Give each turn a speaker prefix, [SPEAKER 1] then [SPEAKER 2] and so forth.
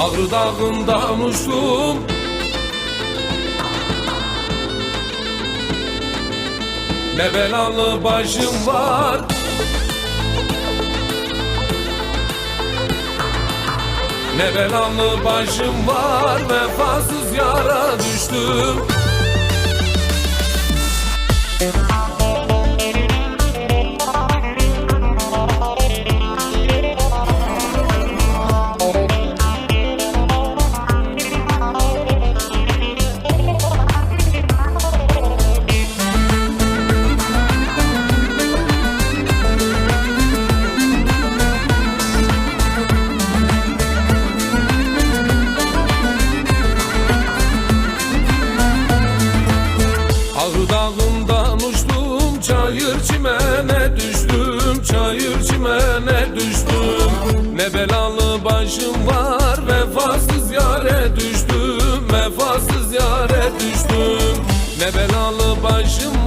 [SPEAKER 1] Ağrı dağından uçtum Ne belalı başım var. Ne belalı başım var. Vefasız yara düştüm Ağrı dağından uçtum Çayır çimene düştüm Çayır çimene düştüm. Ne belalı başım var Vefasız yare düştüm Vefasız yare düştüm. Ne belalı başım